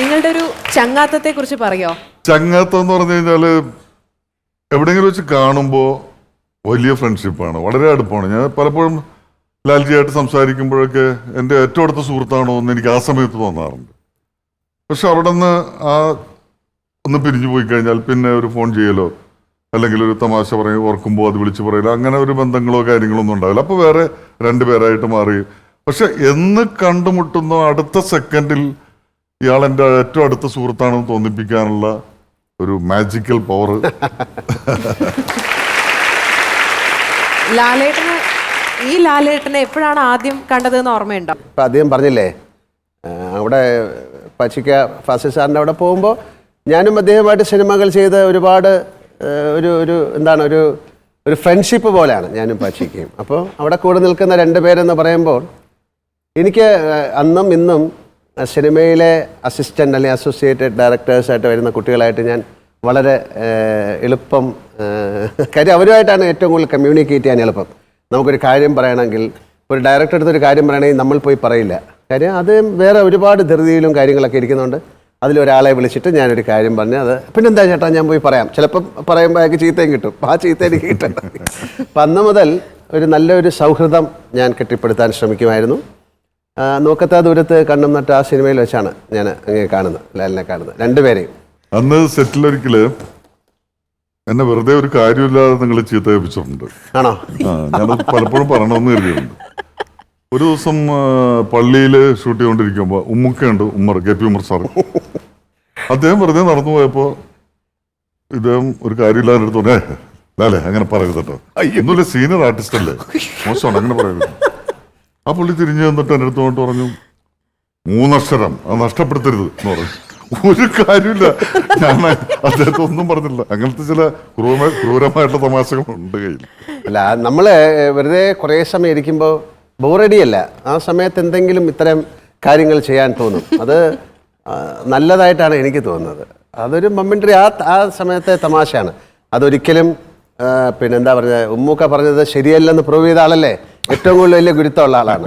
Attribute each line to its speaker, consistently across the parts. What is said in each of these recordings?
Speaker 1: നിങ്ങളുടെ ഒരു ചങ്ങാത്തത്തെ കുറിച്ച് പറയോ?
Speaker 2: ചങ്ങാത്തം എന്ന് പറഞ്ഞു കഴിഞ്ഞാൽ എവിടെയെങ്കിലും വെച്ച് കാണുമ്പോൾ വലിയ ഫ്രണ്ട്ഷിപ്പാണ് വളരെ അടുപ്പമാണ് ഞാൻ പലപ്പോഴും ലാൽജിയായിട്ട് സംസാരിക്കുമ്പോഴൊക്കെ എന്റെ ഏറ്റവും അടുത്ത സുഹൃത്താണോ എന്ന് എനിക്ക് ആ സമയത്ത് തോന്നാറുണ്ട്. പക്ഷെ അവിടെ നിന്ന് ആ ഒന്ന് പിരിഞ്ഞു പോയി കഴിഞ്ഞാൽ പിന്നെ ഒരു ഫോൺ ചെയ്യലോ അല്ലെങ്കിൽ ഒരു തമാശ പറയും ഓർക്കുമ്പോൾ അത് വിളിച്ച് പറയലോ അങ്ങനെ ഒരു ബന്ധങ്ങളോ കാര്യങ്ങളോ ഒന്നും ഉണ്ടാവില്ല. അപ്പോൾ വേറെ രണ്ടുപേരായിട്ട് മാറി. പക്ഷെ എന്ന് കണ്ടുമുട്ടുന്നോ അടുത്ത സെക്കൻഡിൽ ഇയാൾ എന്റെ ഏറ്റവും അടുത്ത സുഹൃത്താണെന്ന് തോന്നിപ്പിക്കാനുള്ള ഒരു മാജിക്കൽ പവർ
Speaker 1: ലാലേട്ടന് ഈ ലാലേട്ടനെ എപ്പോഴാണ് ആദ്യം കണ്ടതെന്ന് ഓർമ്മയുണ്ടോ?
Speaker 3: ഇപ്പം അദ്ദേഹം പറഞ്ഞില്ലേ അവിടെ പച്ചിക്ക ഫാസിൽ സാറിന്റെ അവിടെ പോകുമ്പോൾ ഞാനും അദ്ദേഹമായിട്ട് സിനിമകൾ ചെയ്ത് ഒരുപാട് ഒരു ഒരു എന്താണ് ഒരു ഒരു ഫ്രണ്ട്ഷിപ്പ് പോലെയാണ് ഞാനും പച്ചിക്കയും. അപ്പോൾ അവിടെ കൂടെ നിൽക്കുന്ന രണ്ട് പേരെന്ന് പറയുമ്പോൾ എനിക്ക് അന്നും ഇന്നും സിനിമയിലെ അസിസ്റ്റന്റ് അല്ലെങ്കിൽ അസോസിയേറ്റഡ് ഡയറക്ടേഴ്സായിട്ട് വരുന്ന കുട്ടികളായിട്ട് ഞാൻ വളരെ എളുപ്പം കാര്യം അവരുമായിട്ടാണ് ഏറ്റവും കൂടുതൽ കമ്മ്യൂണിക്കേറ്റ് ചെയ്യാൻ എളുപ്പം. നമുക്കൊരു കാര്യം പറയണമെങ്കിൽ ഒരു ഡയറക്ടർ അടുത്തൊരു കാര്യം പറയണമെങ്കിൽ നമ്മൾ പോയി പറയില്ല. കാര്യം അത് വേറെ ഒരുപാട് ധൃതിയിലും കാര്യങ്ങളൊക്കെ ഇരിക്കുന്നുണ്ട്. അതിലൊരാളെ വിളിച്ചിട്ട് ഞാനൊരു കാര്യം പറഞ്ഞ് അത് പിന്നെന്താ ചേട്ടാ ഞാൻ പോയി പറയാം. ചിലപ്പം പറയുമ്പോൾ അയാൾക്ക് ചീത്തയും കിട്ടും. ആ ചീത്ത എനിക്ക് അപ്പം അന്ന് മുതൽ ഒരു നല്ലൊരു സൗഹൃദം ഞാൻ കെട്ടിപ്പടുത്താൻ ശ്രമിക്കുമായിരുന്നു. നോക്കത്താ ദൂരത്ത് കണ്ണും നട്ട ആ സിനിമയിൽ വെച്ചാണ് ഞാൻ അങ്ങനെ കാണുന്നത് ലാലിനെ കാണുന്നത്. രണ്ടുപേരെയും.
Speaker 2: അന്ന് സെറ്റിൽ ഒരിക്കൽ എന്നെ വെറുതെ ഒരു കാര്യമില്ലാതെ നിങ്ങൾ ചീത്ത ഏൽപ്പിച്ചിട്ടുണ്ട്.
Speaker 3: ആണോ?
Speaker 2: ഞാൻ ഞാനത് പലപ്പോഴും പറയണമെന്ന് കരുതിയിട്ടുണ്ട്. ഒരു ദിവസം പള്ളിയിൽ ഷൂട്ട് ചെയ്തുകൊണ്ടിരിക്കുമ്പോൾ ഉമ്മുക്കയുണ്ട് Ummer K P Ummer sir അദ്ദേഹം വെറുതെ നടന്നു പോയപ്പോൾ ഇദ്ദേഹം ഒരു കാര്യമില്ലാതെ എടുത്തു അല്ലേ "ഏയ്, ലാലേ അങ്ങനെ പറയരുത് കേട്ടോ ഒന്നുമില്ല സീനിയർ ആർട്ടിസ്റ്റ് അല്ലേ. മോശമാണ് അങ്ങനെ പറയരുത്. ആ പുള്ളി തിരിഞ്ഞു വന്നിട്ട് എന്റെ അടുത്ത് കൊണ്ട് പറഞ്ഞു മൂന്നക്ഷരം അത് നഷ്ടപ്പെടുത്തരുത് എന്ന് പറഞ്ഞു. ഒരു കാര്യമില്ല ഞാൻ അദ്ദേഹത്തെ ഒന്നും പറഞ്ഞില്ല അങ്ങനത്തെ ചില ക്രൂരമായ ക്രൂരമായിട്ടുള്ള തമാശകളുണ്ട് കയ്യിൽ.
Speaker 3: അല്ല നമ്മൾ വെറുതെ കുറേ സമയം ഇരിക്കുമ്പോൾ ബോറടിയല്ല. ആ സമയത്ത് എന്തെങ്കിലും ഇത്തരം കാര്യങ്ങൾ ചെയ്യാൻ തോന്നും. അത് നല്ലതായിട്ടാണ് എനിക്ക് തോന്നുന്നത്. അതൊരു മൊമെന്ററി ആ ആ സമയത്തെ തമാശയാണ്. അതൊരിക്കലും പിന്നെ പിന്നെന്താ പറഞ്ഞത്? ഉമ്മൂക്ക പറഞ്ഞത് ശരിയല്ലെന്ന് പ്രൂവ് ചെയ്ത ആളല്ലേ? ഏറ്റവും കൂടുതൽ വലിയ ഗുരുത്തമുള്ള ആളാണ്.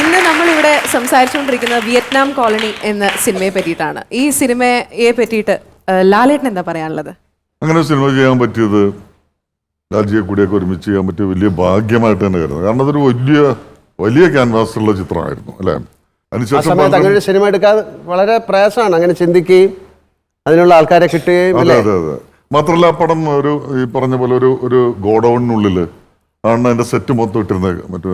Speaker 1: ഇന്ന് നമ്മളിവിടെ സംസാരിച്ചുകൊണ്ടിരിക്കുന്നത് വിയറ്റ്നാം കോളനി എന്ന സിനിമയെ പറ്റിയിട്ടാണ്. ഈ സിനിമയെ പറ്റിയിട്ട് ലാലേട്ടൻ എന്താ പറയാനുള്ളത്?
Speaker 2: അങ്ങനെ ഒരു സിനിമ ചെയ്യാൻ പറ്റിയത് ലാൽജിയെ കൂടിയൊക്കെ ഒരുമിച്ച് ചെയ്യാൻ പറ്റിയ വലിയ ഭാഗ്യമായിട്ട് തന്നെ കരുതുന്നത് കാരണം അതൊരു വലിയ വലിയ ക്യാൻവാസുള്ള ചിത്രമായിരുന്നു അല്ലേ? അതിനുശേഷം
Speaker 3: സമയത്ത് അങ്ങനെ ഒരു സിനിമ എടുക്കാൻ വളരെ പ്രയാസമാണ്. അങ്ങനെ ചിന്തിക്കുകയും അതിനുള്ള ആൾക്കാരെ കിട്ടുകയും
Speaker 2: അതെ
Speaker 3: അല്ലേ?
Speaker 2: അതെ അതെ. മാത്രമല്ല ആ പടം ഒരു ഈ പറഞ്ഞ പോലെ ഒരു ഒരു ഗോഡൗണിനുള്ളിൽ ആണ് എന്റെ സെറ്റ് മൊത്തം ഇട്ടിരുന്നത്. മറ്റേ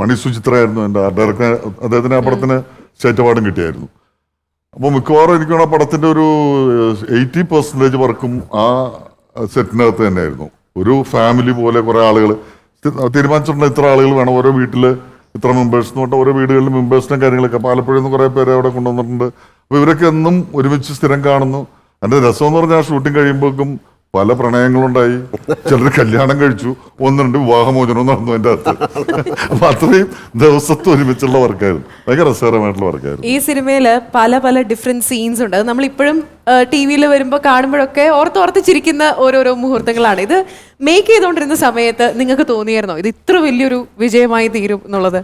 Speaker 2: മണി സുചിത്രയായിരുന്നു എന്റെ ഡയറക്ടർ അദ്ദേഹത്തിന് ആ പടത്തിന് സ്റ്റേറ്റ് അവാർഡും കിട്ടിയായിരുന്നു. അപ്പോൾ മിക്കവാറും എനിക്ക് ആ പടത്തിന്റെ ഒരു എയ്റ്റി പെർസെന്റേജ് വർക്കും ആ സെറ്റിനകത്ത് തന്നെയായിരുന്നു. ഒരു ഫാമിലി പോലെ കുറേ ആളുകൾ തീരുമാനിച്ചിട്ടുണ്ട് ഇത്ര ആളുകൾ വേണം ഓരോ വീട്ടിൽ ഇത്ര മെമ്പേഴ്സ് എന്ന് പറഞ്ഞാൽ ഓരോ വീടുകളിൽ മെമ്പേഴ്സിനും കാര്യങ്ങളൊക്കെ. പാലപ്പുഴയിൽ നിന്ന് കുറേ പേരെ അവിടെ കൊണ്ടുവന്നിട്ടുണ്ട്. അപ്പോൾ ഇവരൊക്കെ എന്നും ഒരുമിച്ച് സ്ഥിരം കാണുന്നു. എന്റെ രസം എന്ന് പറഞ്ഞാൽ ഷൂട്ടിംഗ് കഴിയുമ്പോഴേക്കും പല പ്രണയങ്ങളുണ്ടായി. ചിലർ കല്യാണം കഴിച്ചു ഒന്ന് രണ്ട് വിവാഹമോചനവും നടന്നു എന്റെ അകത്ത്. അപ്പൊ അത്രയും ദിവസത്തെ ഒരുമിച്ചുള്ള വർക്കായിരുന്നു. ഭയങ്കര രസകരമായിട്ടുള്ള വർക്കായിരുന്നു.
Speaker 1: ഈ സിനിമയിൽ പല പല ഡിഫറെന്റ് സീൻസ് ഉണ്ട്. അത് നമ്മൾ ഇപ്പോഴും ടി വിയിൽ വരുമ്പോൾ കാണുമ്പോഴൊക്കെ ഓർത്ത് ചിരിക്കുന്ന ഓരോരോ മുഹൂർത്തങ്ങളാണ്. ഇത് മേക്ക് ചെയ്തുകൊണ്ടിരുന്ന സമയത്ത് നിങ്ങൾക്ക് തോന്നിയായിരുന്നോ? ഇത് ഇത്ര വലിയൊരു വിജയമായി തീരും എന്നുള്ളത്?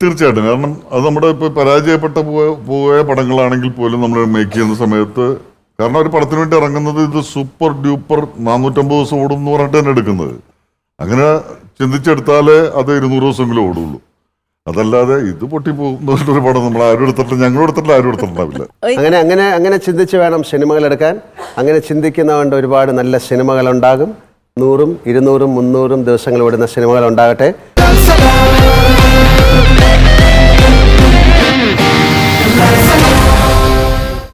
Speaker 2: തീർച്ചയായിട്ടും. കാരണം അത് നമ്മുടെ ഇപ്പോൾ പരാജയപ്പെട്ട പോയ പോയ പടങ്ങളാണെങ്കിൽ പോലും നമ്മൾ മേക്ക് ചെയ്യുന്ന സമയത്ത് കാരണം ഒരു പടത്തിന് വേണ്ടി ഇറങ്ങുന്നത് ഇത് സൂപ്പർ ഡ്യൂപ്പർ നാനൂറ്റമ്പത് ദിവസം ഓടും എന്ന് പറഞ്ഞിട്ട് തന്നെ എടുക്കുന്നത്. അങ്ങനെ ചിന്തിച്ചെടുത്താലേ അത് ഇരുന്നൂറ് ദിവസമെങ്കിലും ഓടുള്ളൂ. അതല്ലാതെ ഇത് പോകും ഒരു പടം നമ്മൾ ആരും എടുത്തിട്ടില്ല ഞങ്ങളും എടുത്തിട്ടില്ല ആരും എടുത്തിട്ടുണ്ടാവില്ല.
Speaker 3: അങ്ങനെ അങ്ങനെ അങ്ങനെ ചിന്തിച്ച് വേണം സിനിമകൾ എടുക്കാൻ. അങ്ങനെ ചിന്തിക്കുന്നതുകൊണ്ട് ഒരുപാട് നല്ല സിനിമകൾ ഉണ്ടാകും. നൂറും ഇരുന്നൂറും മുന്നൂറും ദിവസങ്ങൾ ഓടുന്ന സിനിമകൾ ഉണ്ടാകട്ടെ.